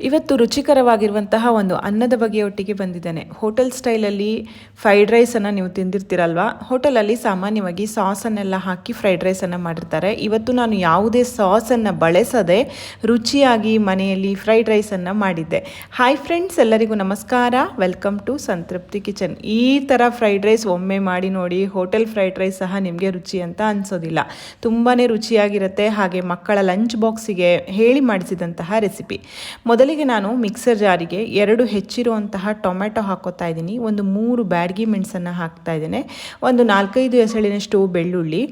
ಇವತ್ತು ರುಚಿಕರವಾಗಿರುವಂತಹ ಒಂದು ಅನ್ನದ ಬಗೆಯೊಟ್ಟಿಗೆ ಬಂದಿದ್ದೇನೆ. ಹೋಟೆಲ್ ಸ್ಟೈಲಲ್ಲಿ ಫ್ರೈಡ್ ರೈಸನ್ನು ನೀವು ತಿಂದಿರ್ತೀರಲ್ವಾ? ಹೋಟೆಲಲ್ಲಿ ಸಾಮಾನ್ಯವಾಗಿ ಸಾಸನ್ನೆಲ್ಲ ಹಾಕಿ ಫ್ರೈಡ್ ರೈಸನ್ನು ಮಾಡಿರ್ತಾರೆ. ಇವತ್ತು ನಾನು ಯಾವುದೇ ಸಾಸನ್ನು ಬಳಸದೆ ರುಚಿಯಾಗಿ ಮನೆಯಲ್ಲಿ ಫ್ರೈಡ್ ರೈಸನ್ನು ಮಾಡಿದ್ದೆ. ಹಾಯ್ ಫ್ರೆಂಡ್ಸ್ ಎಲ್ಲರಿಗೂ ನಮಸ್ಕಾರ. ವೆಲ್ಕಮ್ ಟು ಸಂತೃಪ್ತಿ ಕಿಚನ್ ಈ ಥರ ಫ್ರೈಡ್ ರೈಸ್ ಒಮ್ಮೆ ಮಾಡಿ ನೋಡಿ ಹೋಟೆಲ್ ಫ್ರೈಡ್ ರೈಸ್ ಸಹ ನಿಮಗೆ ರುಚಿ ಅಂತ ಅನಿಸೋದಿಲ್ಲ. ತುಂಬಾ ರುಚಿಯಾಗಿರುತ್ತೆ. ಹಾಗೆ ಮಕ್ಕಳ ಲಂಚ್ ಬಾಕ್ಸಿಗೆ ಹೇಳಿ ಮಾಡಿಸಿದಂತಹ ರೆಸಿಪಿ ಮೊದಲಿಗೆ ನಾನು ಮಿಕ್ಸರ್ ಜಾರಿಗೆ ಎರಡು ಹೆಚ್ಚಿರುವಂತಹ ಟೊಮೆಟೊ ಹಾಕೋತಾ ಇದ್ದೀನಿ. ಒಂದು ಮೂರು ಬ್ಯಾಡ್ಗಿ ಮೆಣಸನ್ನು ಹಾಕ್ತಾ ಇದ್ದೇನೆ. ಒಂದು ನಾಲ್ಕೈದು ಎಸಳಿನಷ್ಟು ಬೆಳ್ಳುಳ್ಳಿ,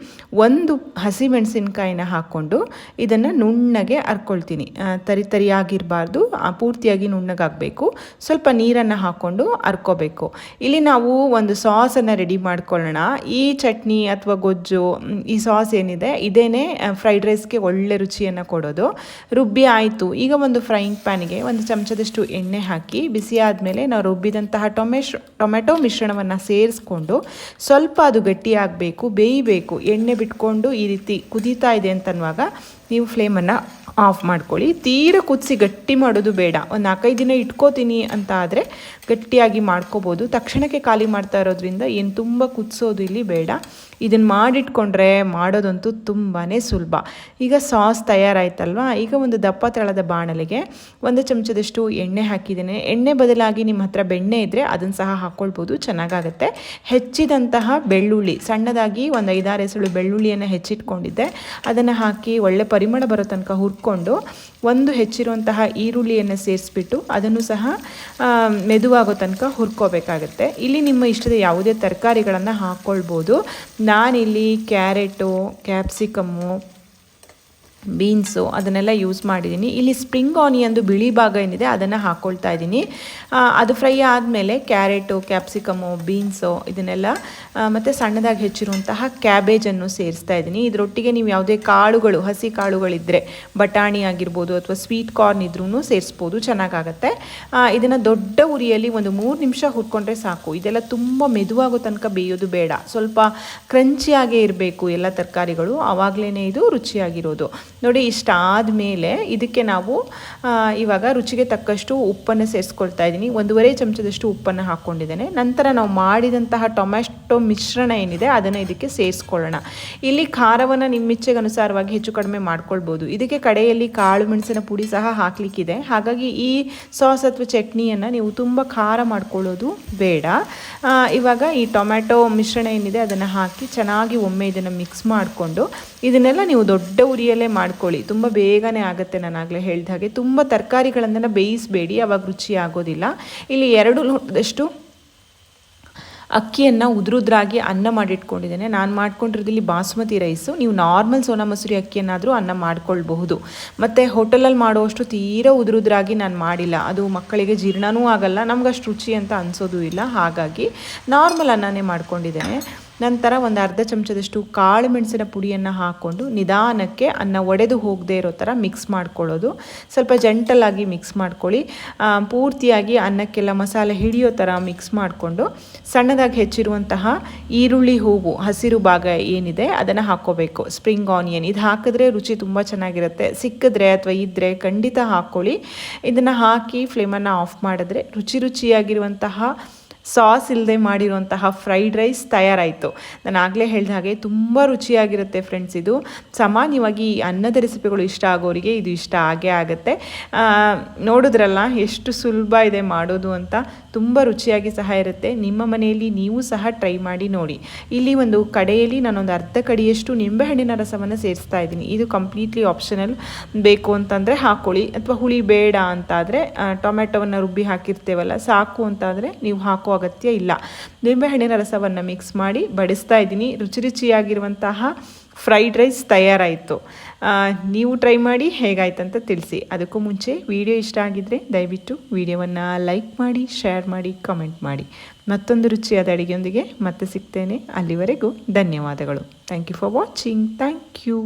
ಒಂದು ಹಸಿ ಮೆಣಸಿನಕಾಯಿನ ಹಾಕ್ಕೊಂಡು ಇದನ್ನು ನುಣ್ಣಗೆ ಅರ್ಕೊಳ್ತೀನಿ. ತರಿ ತರಿಯಾಗಿರಬಾರ್ದು ಪೂರ್ತಿಯಾಗಿ ನುಣ್ಣಗಾಗಬೇಕು. ಸ್ವಲ್ಪ ನೀರನ್ನು ಹಾಕ್ಕೊಂಡು ಅರ್ಕೋಬೇಕು. ಇಲ್ಲಿ ನಾವು ಒಂದು ಸಾಸನ್ನು ರೆಡಿ ಮಾಡ್ಕೊಳ್ಳೋಣ. ಈ ಚಟ್ನಿ ಅಥವಾ ಗೊಜ್ಜು ಈ ಸಾಸ್ ಏನಿದೆ, ಇದೇನೇ ಫ್ರೈಡ್ ರೈಸ್ಗೆ ಒಳ್ಳೆ ರುಚಿಯನ್ನು ಕೊಡೋದು. ರುಬ್ಬಿ ಆಯಿತು. ಈಗ ಒಂದು ಫ್ರೈಯಿಂಗ್ ಒಂದು ಚಮಚದಷ್ಟು ಎಣ್ಣೆ ಹಾಕಿ ಬಿಸಿ ಆದಮೇಲೆ ನಾವು ರುಬ್ಬಿದಂತಹ ಟೊಮೆಶ್ ಟೊಮೆಟೊ ಮಿಶ್ರಣವನ್ನು ಸೇರಿಸ್ಕೊಂಡು ಸ್ವಲ್ಪ ಅದು ಗಟ್ಟಿಯಾಗಬೇಕು, ಬೇಯಬೇಕು, ಎಣ್ಣೆ ಬಿಟ್ಕೊಂಡು ಈ ರೀತಿ ಕುದೀತಾ ಇದೆ ಅಂತನ್ನುವಾಗ ನೀವು ಫ್ಲೇಮನ್ನು ಆಫ್ ಮಾಡ್ಕೊಳ್ಳಿ. ತೀರ ಕುದಿಸಿ ಗಟ್ಟಿ ಮಾಡೋದು ಬೇಡ. ಒಂದು ನಾಲ್ಕೈದು ದಿನ ಇಟ್ಕೋತೀನಿ ಅಂತ ಆದರೆ ಗಟ್ಟಿಯಾಗಿ ಮಾಡ್ಕೋಬೋದು. ತಕ್ಷಣಕ್ಕೆ ಖಾಲಿ ಮಾಡ್ತಾ ಇರೋದ್ರಿಂದ ಏನು ತುಂಬ ಕುದಿಸೋದು ಇಲ್ಲಿ ಬೇಡ. ಇದನ್ನು ಮಾಡಿಟ್ಕೊಂಡ್ರೆ ಮಾಡೋದಂತೂ ತುಂಬಾ ಸುಲಭ. ಈಗ ಸಾಸ್ ತಯಾರಾಯ್ತಲ್ವಾ? ಈಗ ಒಂದು ದಪ್ಪ ತಳದ ಬಾಣಲೆಗೆ ಒಂದು ಚಮಚದಷ್ಟು ಎಣ್ಣೆ ಹಾಕಿದ್ದೇನೆ. ಎಣ್ಣೆ ಬದಲಾಗಿ ನಿಮ್ಮ ಹತ್ರ ಬೆಣ್ಣೆ ಇದ್ದರೆ ಅದನ್ನು ಸಹ ಹಾಕ್ಕೊಳ್ಬೋದು ಚೆನ್ನಾಗಾಗುತ್ತೆ. ಹೆಚ್ಚಿದಂತಹ ಬೆಳ್ಳುಳ್ಳಿ, ಸಣ್ಣದಾಗಿ ಒಂದು ಐದಾರು ಎಸಳು ಬೆಳ್ಳುಳ್ಳಿಯನ್ನು ಹೆಚ್ಚಿಟ್ಕೊಂಡಿದ್ದೆ. ಅದನ್ನು ಹಾಕಿ ಒಳ್ಳೆ ಪರಿಮಳ ಬರೋ ತನಕ ಹುರ್ಕೊಂಡು ಒಂದು ಹೆಚ್ಚಿರುವಂತಹ ಈರುಳ್ಳಿಯನ್ನು ಸೇರಿಸ್ಬಿಟ್ಟು ಅದನ್ನು ಸಹ ಮೆದುವಾಗೋ ತನಕ ಹುರ್ಕೋಬೇಕಾಗತ್ತೆ. ಇಲ್ಲಿ ನಿಮ್ಮ ಇಷ್ಟದ ಯಾವುದೇ ತರಕಾರಿಗಳನ್ನು ಹಾಕ್ಕೊಳ್ಬೋದು ನಾನಿಲ್ಲಿ ಕ್ಯಾರೆಟು, ಕ್ಯಾಪ್ಸಿಕಮ್ಮು ಬೀನ್ಸು ಅದನ್ನೆಲ್ಲ ಯೂಸ್ ಮಾಡಿದ್ದೀನಿ ಇಲ್ಲಿ ಸ್ಪ್ರಿಂಗ್ ಆನಿಯನ್ದು ಬಿಳಿ ಭಾಗ ಏನಿದೆ, ಅದನ್ನು ಹಾಕ್ಕೊಳ್ತಾ ಇದ್ದೀನಿ ಅದು ಫ್ರೈ ಆದಮೇಲೆ ಕ್ಯಾರೆಟು ಕ್ಯಾಪ್ಸಿಕಮು ಬೀನ್ಸು ಇದನ್ನೆಲ್ಲ ಮತ್ತು ಸಣ್ಣದಾಗಿ ಹೆಚ್ಚಿರುವಂತಹ ಕ್ಯಾಬೇಜನ್ನು ಸೇರಿಸ್ತಾ ಇದ್ದೀನಿ ಇದರೊಟ್ಟಿಗೆ ನೀವು ಯಾವುದೇ ಕಾಳುಗಳು, ಹಸಿ ಕಾಳುಗಳಿದ್ದರೆ ಬಟಾಣಿ ಆಗಿರ್ಬೋದು ಅಥವಾ ಸ್ವೀಟ್ ಕಾರ್ನ್ ಇದ್ರೂ ಸೇರಿಸ್ಬೋದು, ಚೆನ್ನಾಗಾಗತ್ತೆ. ಇದನ್ನು ದೊಡ್ಡ ಉರಿಯಲ್ಲಿ ಒಂದು ಮೂರು ನಿಮಿಷ ಹುರ್ಕೊಂಡ್ರೆ ಸಾಕು. ಇದೆಲ್ಲ ತುಂಬ ಮೆದುವಾಗೋ ತನಕ ಬೇಯೋದು ಬೇಡ. ಸ್ವಲ್ಪ ಕ್ರಂಚಿಯಾಗೇ ಇರಬೇಕು ಎಲ್ಲ ತರಕಾರಿಗಳು. ಆವಾಗಲೇ ಇದು ರುಚಿಯಾಗಿರೋದು. ನೋಡಿ ಇಷ್ಟ ಆದಮೇಲೆ ಇದಕ್ಕೆ ನಾವು ಇವಾಗ ರುಚಿಗೆ ತಕ್ಕಷ್ಟು ಉಪ್ಪನ್ನು ಸೇರಿಸ್ಕೊಳ್ತಾ ಇದ್ದೀನಿ. ಒಂದೂವರೆ ಚಮಚದಷ್ಟು ಉಪ್ಪನ್ನು ಹಾಕ್ಕೊಂಡಿದ್ದೇನೆ. ನಂತರ ನಾವು ಮಾಡಿದಂತಹ ಟೊಮ್ಯಾಟೊ ಮಿಶ್ರಣ ಏನಿದೆ ಅದನ್ನು ಇದಕ್ಕೆ ಸೇರಿಸ್ಕೊಳ್ಳೋಣ. ಇಲ್ಲಿ ಖಾರವನ್ನು ನಿಮ್ಮ ಇಚ್ಛೆಗೆ ಅನುಸಾರವಾಗಿ ಹೆಚ್ಚು ಕಡಿಮೆ ಮಾಡ್ಕೊಳ್ಬೋದು. ಇದಕ್ಕೆ ಕಡೆಯಲ್ಲಿ ಕಾಳು ಮೆಣಸಿನ ಪುಡಿ ಸಹ ಹಾಕಲಿಕ್ಕಿದೆ. ಹಾಗಾಗಿ ಈ ಸಾಸ್ ಅಥವಾ ಚಟ್ನಿಯನ್ನು ನೀವು ತುಂಬ ಖಾರ ಮಾಡ್ಕೊಳ್ಳೋದು ಬೇಡ. ಇವಾಗ ಈ ಟೊಮ್ಯಾಟೊ ಮಿಶ್ರಣ ಏನಿದೆ ಅದನ್ನು ಹಾಕಿ ಚೆನ್ನಾಗಿ ಒಮ್ಮೆ ಇದನ್ನು ಮಿಕ್ಸ್ ಮಾಡಿಕೊಂಡು ಇದನ್ನೆಲ್ಲ ನೀವು ದೊಡ್ಡ ಉರಿಯಲ್ಲೇ ಮಾಡ್ಕೊಳ್ಳಿ. ತುಂಬ ಬೇಗನೆ ಆಗುತ್ತೆ ನಾನು ಆಗಲೇ ಹೇಳಿದ ಹಾಗೆ. ತುಂಬ ತರಕಾರಿಗಳನ್ನೆಲ್ಲ ಬೇಯಿಸಬೇಡಿ, ಅವಾಗ ರುಚಿ ಆಗೋದಿಲ್ಲ. ಇಲ್ಲಿ ಎರಡು ಲೋಟದಷ್ಟು ಅಕ್ಕಿಯನ್ನು ಉದುರುದ್ರಾಗಿ ಅನ್ನ ಮಾಡಿಟ್ಕೊಂಡಿದ್ದೇನೆ. ನಾನು ಮಾಡ್ಕೊಂಡಿರೋದಿಲ್ಲಿ ಬಾಸುಮತಿ ರೈಸು. ನೀವು ನಾರ್ಮಲ್ ಸೋನಾ ಮಸೂರಿ ಅಕ್ಕಿಯನ್ನಾದರೂ ಅನ್ನ ಮಾಡ್ಕೊಳ್ಬಹುದು. ಮತ್ತು ಹೋಟೆಲಲ್ಲಿ ಮಾಡುವಷ್ಟು ತೀರಾ ಉದುರುದ್ರಾಗಿ ನಾನು ಮಾಡಿಲ್ಲ. ಅದು ಮಕ್ಕಳಿಗೆ ಜೀರ್ಣನೂ ಆಗಲ್ಲ. ನಮ್ಗೆ ಅಷ್ಟು ರುಚಿ ಅಂತ ಅನಿಸೋದು ಇಲ್ಲ. ಹಾಗಾಗಿ ನಾರ್ಮಲ್ ಅನ್ನನೇ ಮಾಡ್ಕೊಂಡಿದ್ದೇನೆ. ನಂತರ ಒಂದು ಅರ್ಧ ಚಮಚದಷ್ಟು ಕಾಳು ಮೆಣಸಿನ ಪುಡಿಯನ್ನು ಹಾಕ್ಕೊಂಡು ನಿಧಾನಕ್ಕೆ ಅನ್ನ ಒಡೆದು ಹೋಗದೇ ಇರೋ ಥರ ಮಿಕ್ಸ್ ಮಾಡ್ಕೊಳ್ಳೋದು. ಸ್ವಲ್ಪ ಜಂಟಲಾಗಿ ಮಿಕ್ಸ್ ಮಾಡ್ಕೊಳ್ಳಿ. ಪೂರ್ತಿಯಾಗಿ ಅನ್ನಕ್ಕೆಲ್ಲ ಮಸಾಲೆ ಹಿಡಿಯೋ ಥರ ಮಿಕ್ಸ್ ಮಾಡಿಕೊಂಡು ಸಣ್ಣದಾಗಿ ಹೆಚ್ಚಿರುವಂತಹ ಈರುಳ್ಳಿ ಹೂವು, ಹಸಿರು ಭಾಗ ಏನಿದೆ ಅದನ್ನು ಹಾಕ್ಕೋಬೇಕು. ಸ್ಪ್ರಿಂಗ್ ಆನಿಯನ್ ಇದು ಹಾಕಿದ್ರೆ ರುಚಿ ತುಂಬ ಚೆನ್ನಾಗಿರುತ್ತೆ. ಸಿಕ್ಕಿದ್ರೆ ಅಥವಾ ಇದ್ದರೆ ಖಂಡಿತ ಹಾಕ್ಕೊಳ್ಳಿ. ಇದನ್ನು ಹಾಕಿ ಫ್ಲೇಮನ್ನು ಆಫ್ ಮಾಡಿದ್ರೆ ರುಚಿ ರುಚಿಯಾಗಿರುವಂತಹ ಸಾಸ್ ಇಲ್ಲದೆ ಮಾಡಿರುವಂತಹ ಫ್ರೈಡ್ ರೈಸ್ ತಯಾರಾಯಿತು. ನಾನು ಆಗಲೇ ಹೇಳಿದ ಹಾಗೆ ತುಂಬ ರುಚಿಯಾಗಿರುತ್ತೆ ಫ್ರೆಂಡ್ಸ್ ಇದು. ಸಾಮಾನ್ಯವಾಗಿ ಅನ್ನದ ರೆಸಿಪಿಗಳು ಇಷ್ಟ ಆಗೋರಿಗೆ ಇದು ಇಷ್ಟ ಆಗೇ ಆಗುತ್ತೆ. ನೋಡಿದ್ರಲ್ಲ ಎಷ್ಟು ಸುಲಭ ಇದೆ ಮಾಡೋದು ಅಂತ ತುಂಬ ರುಚಿಯಾಗಿ ಸಹ ಇರುತ್ತೆ. ನಿಮ್ಮ ಮನೆಯಲ್ಲಿ ನೀವು ಸಹ ಟ್ರೈ ಮಾಡಿ ನೋಡಿ. ಇಲ್ಲಿ ಒಂದು ಕಡೆಯಲ್ಲಿ ನಾನೊಂದು ಅರ್ಧ ಕಡಿಯಷ್ಟು ನಿಂಬೆಹಣ್ಣಿನ ರಸವನ್ನು ಸೇರಿಸ್ತಾ ಇದ್ದೀನಿ. ಇದು ಕಂಪ್ಲೀಟ್ಲಿ ಆಪ್ಷನಲ್ ಬೇಕು ಅಂತಂದರೆ ಹಾಕೊಳ್ಳಿ. ಅಥವಾ ಹುಳಿ ಬೇಡ ಅಂತಾದರೆ ಟೊಮೆಟೊವನ್ನು ರುಬ್ಬಿ ಹಾಕಿರ್ತೇವಲ್ಲ, ಸಾಕು ಅಂತಾದರೆ ನೀವು ಹಾಕೋ ಅಗತ್ಯ ಇಲ್ಲ. ನಿಂಬೆಹಣ್ಣಿನ ರಸವನ್ನು ಮಿಕ್ಸ್ ಮಾಡಿ ಬಡಿಸ್ತಾ ಇದ್ದೀನಿ. ರುಚಿ ರುಚಿಯಾಗಿರುವಂತಹ ಫ್ರೈಡ್ ರೈಸ್ ತಯಾರಾಯಿತು. ನೀವು ಟ್ರೈ ಮಾಡಿ ಹೇಗಾಯ್ತಂತ ತಿಳಿಸಿ. ಅದಕ್ಕೂ ಮುಂಚೆ ವಿಡಿಯೋ ಇಷ್ಟ ಆಗಿದ್ದರೆ ದಯವಿಟ್ಟು ವಿಡಿಯೋವನ್ನು ಲೈಕ್ ಮಾಡಿ ಶೇರ್ ಮಾಡಿ ಕಮೆಂಟ್ ಮಾಡಿ. ಮತ್ತೊಂದು ರುಚಿಯಾದ ಅಡುಗೆಯೊಂದಿಗೆ ಮತ್ತೆ ಸಿಗ್ತೇನೆ. ಅಲ್ಲಿವರೆಗೂ ಧನ್ಯವಾದಗಳು. Thank you for watching thank you